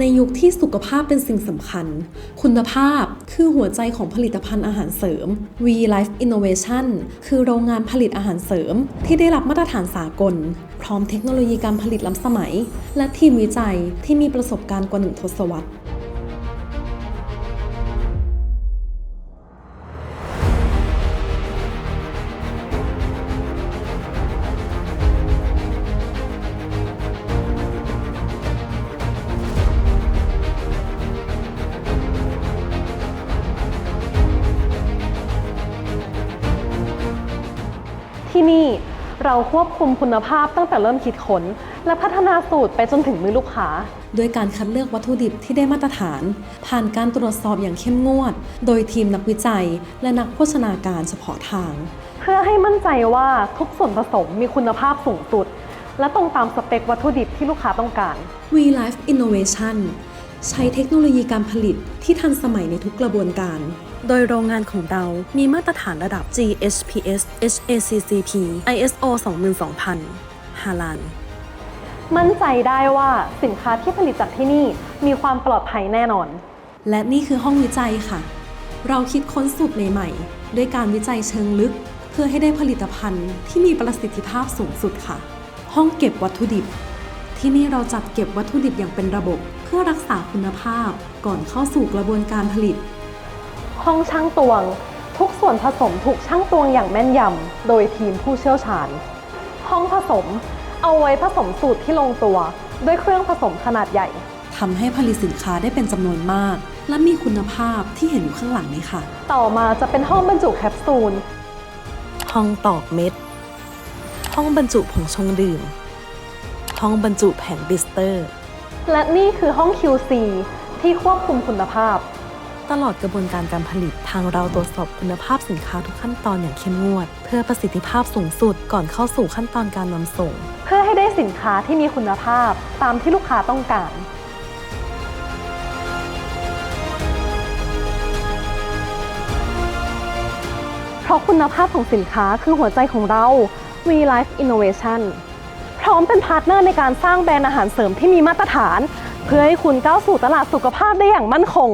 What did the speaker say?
ในยุคที่สุขภาพเป็นสิ่งสำคัญ คุณภาพคือหัวใจของผลิตภัณฑ์อาหารเสริม V Life Innovation คือโรงงานผลิตอาหารเสริม ที่ได้รับมาตรฐานสากล พร้อมเทคโนโลยีการผลิตล้ำสมัย และทีมวิจัยที่มีประสบการณ์กว่าหนึ่งทศวรรษ ที่นี่เราควบคุมคุณภาพตั้งแต่เริ่มคิดค้น และพัฒนาสูตรไปจนถึงมือลูกค้าด้วยการคัดเลือกวัตถุดิบที่ได้มาตรฐาน ผ่านการตรวจสอบอย่างเข้มงวด โดยทีมนักวิจัย และนักโภชนาการเฉพาะทาง เพื่อให้มั่นใจว่าทุกส่วนผสมมีคุณภาพสูงสุด และตรงตามสเปควัตถุดิบที่ลูกค้าต้องการ V Life Innovation ใช้เทคโนโลยีการผลิตที่ทันสมัยในทุกกระบวนการ โดยโรงงานของเรา มีมาตรฐานระดับ GHPS HACCP ISO 22000 ฮาลานมั่นใจได้ว่าสินค้าที่ผลิตจากที่นี่มีความปลอดภัยแน่นอน และนี่คือห้องวิจัยค่ะ เราคิดค้นสูตรใหม่ๆ ด้วยการวิจัยเชิงลึก เพื่อให้ได้ผลิตภัณฑ์ที่มีประสิทธิภาพสูงสุดค่ะ ห้องเก็บวัตถุดิบ ที่นี่เราจัดเก็บวัตถุดิบอย่างเป็นระบบ เพื่อรักษาคุณภาพก่อนเข้าสู่กระบวนการผลิต ห้องช่างตวง ทุกส่วนผสมถูกช่างตวงอย่างแม่นยำ โดยทีมผู้เชี่ยวชาญ ห้องผสมเอาไว้ผสมสูตรที่ลงตัว ด้วยเครื่องผสมขนาดใหญ่ทำให้ผลิตสินค้าได้เป็นจำนวนมาก และมีคุณภาพที่เห็นอยู่ข้างหลังนี้ค่ะ ต่อมาจะเป็นห้องบรรจุแคปซูล ห้องตอกเม็ด ห้องบรรจุผงชงดื่ม ห้องบรรจุแผงบิสเตอร์ และนี่คือห้อง QC ที่ควบคุมคุณภาพ ตลอดกระบวนการการผลิตทางเราตรวจสอบคุณภาพสินค้าทุกขั้นตอนอย่างเข้มงวด เพื่อประสิทธิภาพสูงสุดก่อนเข้าสู่ขั้นตอนการนำส่ง เพื่อให้ได้สินค้าที่มีคุณภาพตามที่ลูกค้าต้องการเพราะคุณภาพของสินค้าคือหัวใจของเรา V Life Innovation พร้อมเป็นพาร์ทเนอร์ในการสร้างแบรนด์อาหารเสริมที่มีมาตรฐาน เพื่อให้คุณก้าวสู่ตลาดสุขภาพได้อย่างมั่นคง